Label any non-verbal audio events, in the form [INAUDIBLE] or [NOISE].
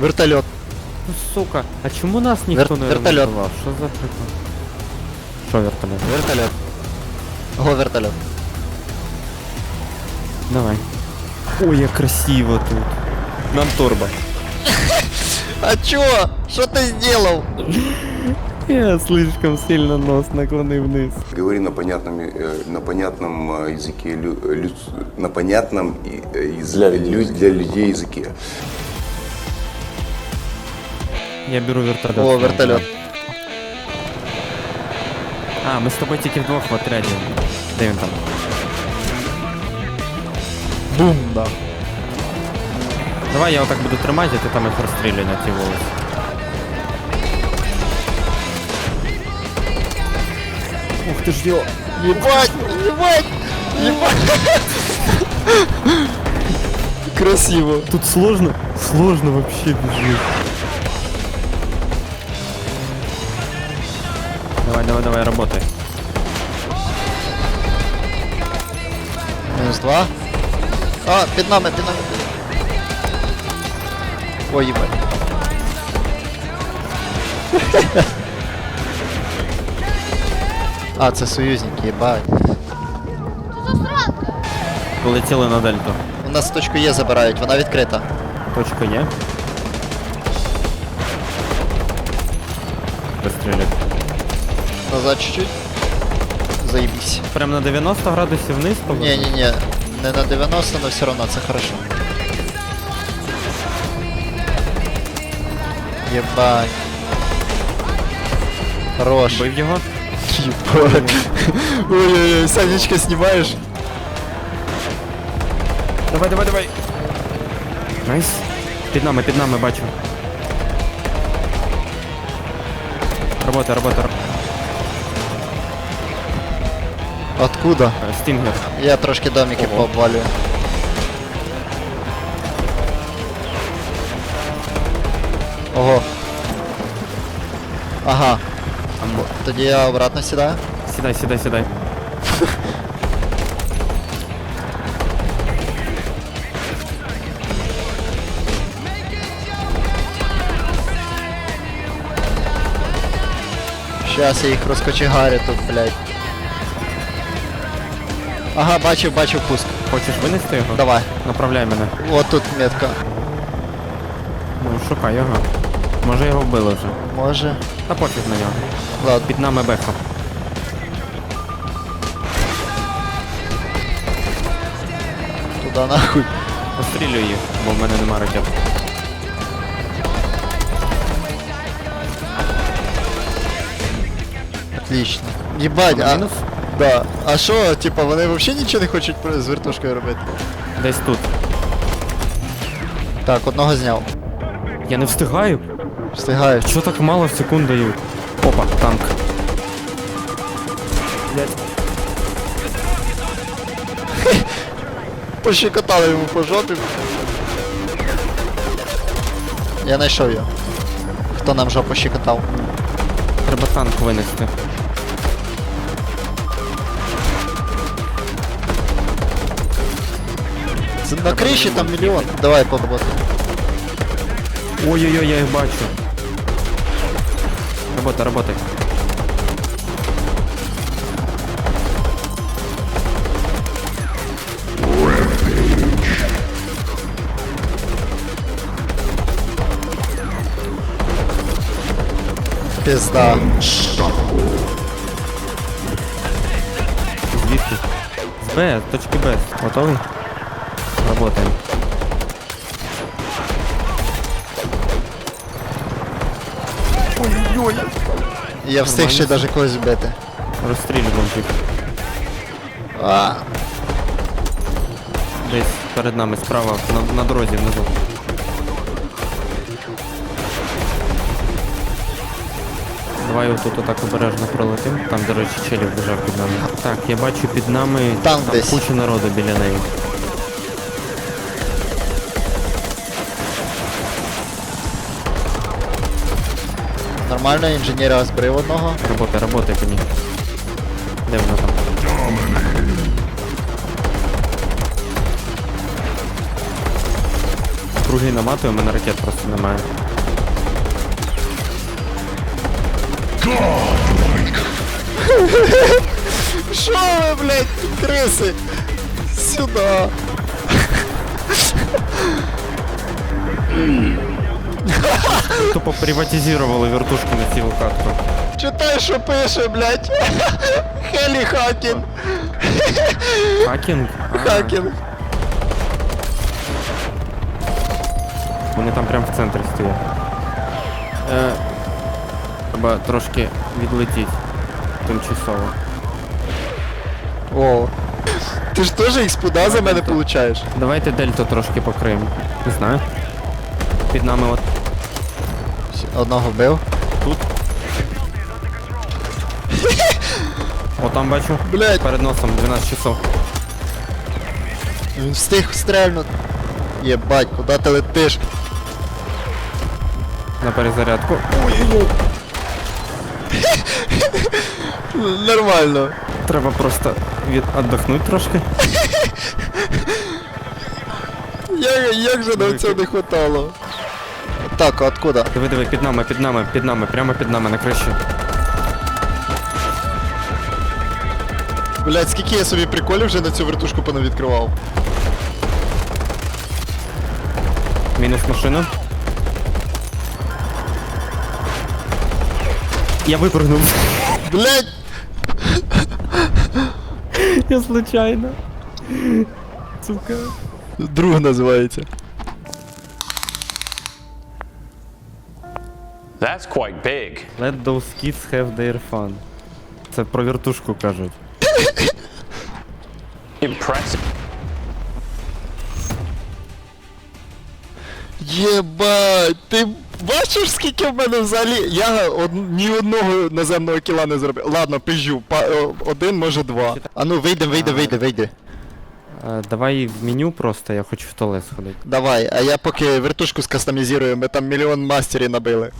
Вертольот. Ну сука, а чому нас ніхто Вер- не ремонтував? Що за прикол? Що вертольот? Вертольот. Го, вертольот. Давай. Ой, як красиво тут. Нам турбо. А чё? Что ты сделал? Я слишком сильно нос наклонив вниз. Говори на понятном, э, на понятном э, языке, лю- э, люд- на понятном и, э, из- Для людей. лю- для людей языке. Я беру вертольот. О, вертольот. А, ми з тобою тільки вдвох в отряді. Де він там? Бум, да. Давай я отак буду тримати, а ти там їх розстрілюй на ті вулиці. Ух ти ж йо! Ебать, ебать, ебать. [LAUGHS] Красиво. Тут сложно, сложно вообще бежит. Давай, давай, работай. Мінус два. А, під нами, під нами. Ой, їбать. А, це союзники, їбать. Полетіли на дельту. У нас точку Є забирають, вона відкрита. Точка є. Розстрілюй. Назад чуть-чуть. Заебись. Прям на 90 градусів вниз повернув? Не-не-не, не на 90, но все равно це хорошо. Ебать. Хорош. Бив його? Ебать. Ой-ой-ой, Санечка снимаешь? Давай, давай, давай. Найс. Під нами, під нами бачу. Робота, робота. ро- Откуда? е, Стінгер. Я трошки домики Ого. пообвалюю. Ого. Ага. Тоді я обратно сідаю. Сідай, сідай, сідай. Щас я їх розкочегарю тут, блядь. Ага, бачив, бачив пуск. Хочеш винести його? Давай. Направляй мене. От тут метка. Ну, шукай його. Може його вбили вже. Може. Та пофіг на нього. Ладно. Під нами беха. Туда нахуй. Пострілюй їх, бо в мене нема ракет. Отлично. Єбать, а... Мінус? Да. А що, типа, вони взагалі нічого не хочуть з вертушкою робити? Десь тут. Так, одного зняв. Я не встигаю. Встигаю. Чого так мало секунд дають? Опа, танк. [LAUGHS] Пощекотали йому по жопі. Я знайшов його. Хто нам жопу щекотав? Треба танк винести. на криші там мільйон. Давай поработай. Ой-ой-ой, я їх бачу. Робота, работай. Пизда. Звідки? З Б, з точки Б. Готовий? Работаем. Я встиг ще навіть когось збити. Розстрілюємо їх. А, Десь перед нами справа на, на дорозі внизу. Давай отут отак обережно пролетим. Там, до речі, челів лежав під нами. Так, я бачу під нами Там десь. куча народу біля неї. Нормально, інженера збрив одного. Работай, работай по ній. Де вона там? другий наматую, у мене ракет просто немає. [LAUGHS] Що ви, блядь, криси? Сюда. [LAUGHS] Тупо приватизировали вертушку на цілу катку. Читай, що пише, блядь. [LAUGHS] Хелі хакін. [LAUGHS] Хакінг? А, Хакін. Вони там прямо в центрі стоять. Е, треба трошки відлетіти. Тимчасово. О. Ти ж теж ікспуда за мене получаєш? Давайте дельту трошки покриємо. Не знаю. Під нами от Одного вбив. О, там бачу. Блядь. Перед носом 12 часов. Він встиг стрельнути. Єбать, куди ти летиш? На перезарядку. Ой, Нормально. Треба просто від... віддохнути трошки. Як, як же нам цього не хватало? Так, откуда? Диви, диви, під нами, під нами, під нами, прямо під нами на криші. Блять, скільки я собі приколів вже на цю вертушку понавідкривав. Мінус машина. Я випрыгнув. Блять! Я случайно. Сука. Друг називається. That's quite big. Let those kids have their fun. Це про вертушку кажуть. [LAUGHS] Impressive. Єбать, ти бачиш, скільки в мене взагалі. Я од... ні одного наземного кіла не зробив. Ладно, пизжу, па... о, один, може два. А ну вийде, вийде, вийде, вийде. Е, давай в меню просто, я хочу в туалет сходити. Давай, а я поки вертушку скастомізую, ми там мільйон мастерів набили.